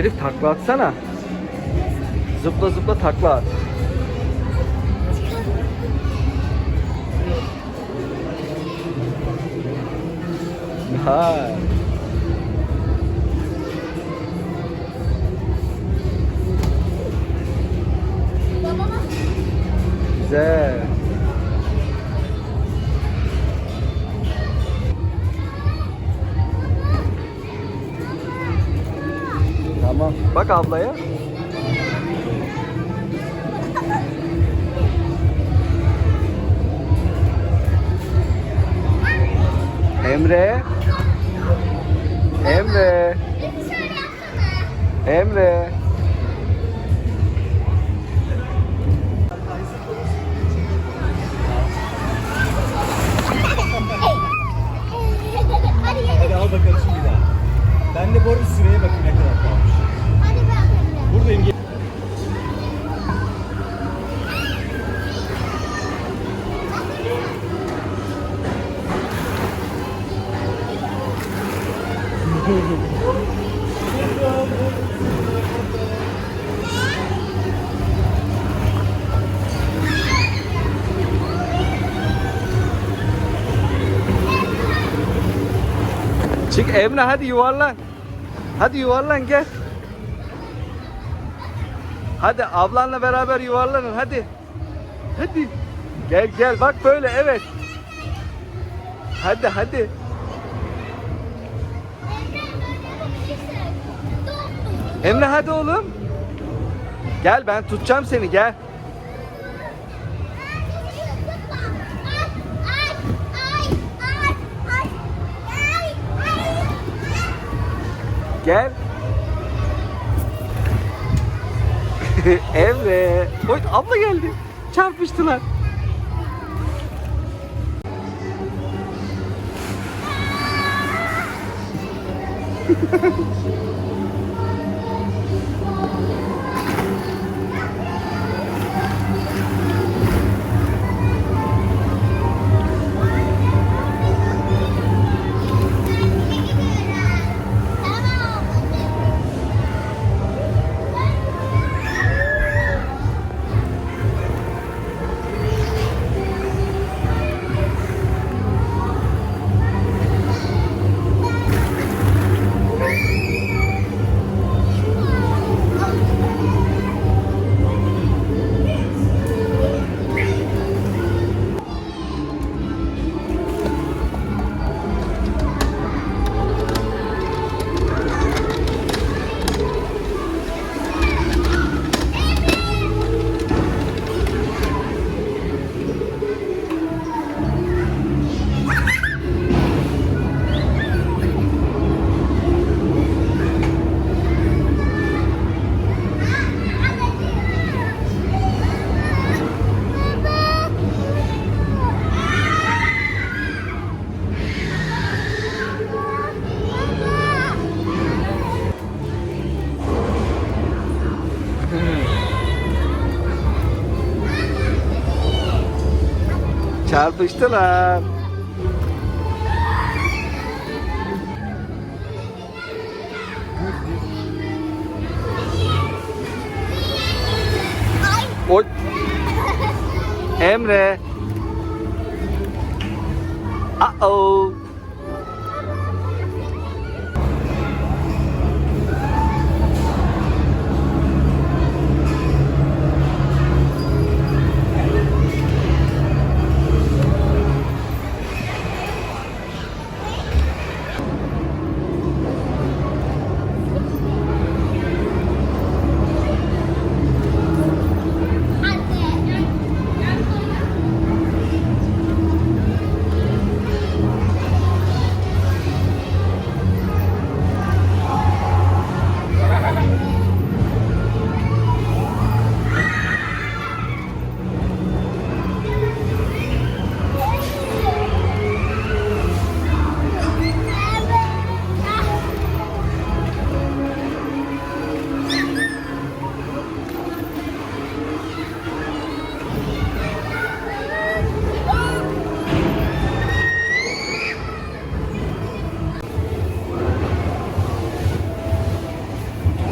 Elif takla atsana. Zıpla zıpla takla at. Ha. Güzel. Bak ablaya. Emre. Emre. Emre. Emre hadi yuvarlan. Hadi yuvarlan gel. Hadi ablanla beraber yuvarlanın hadi. Hadi. Gel gel bak böyle evet. Hadi hadi. Emre hadi oğlum. Gel ben tutacağım seni gel. Gel. Emre. Oy abla geldi. Çarpıştılar. Çarpıştılar. Oy. Emre.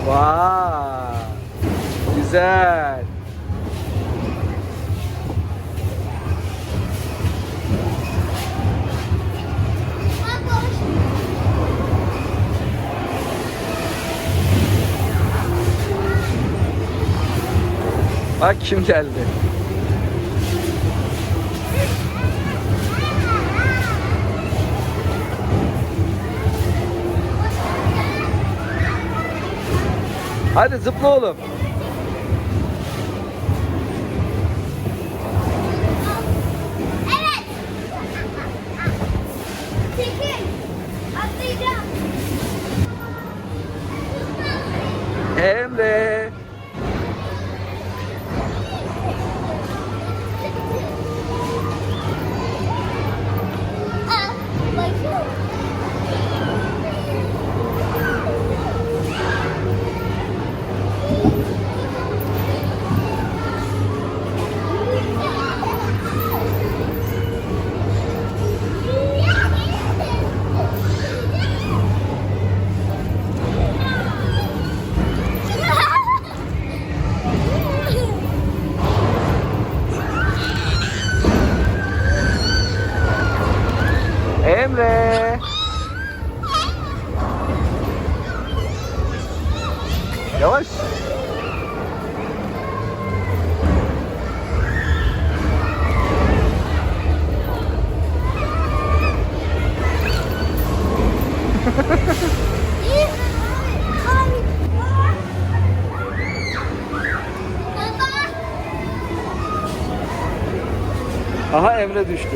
Vay. Güzel. Bak kim geldi. Hadi zıpla oğlum. Evet. Çekil. Atlayacağım. Emre. Emre. Yavaş. Aha Emre düştü.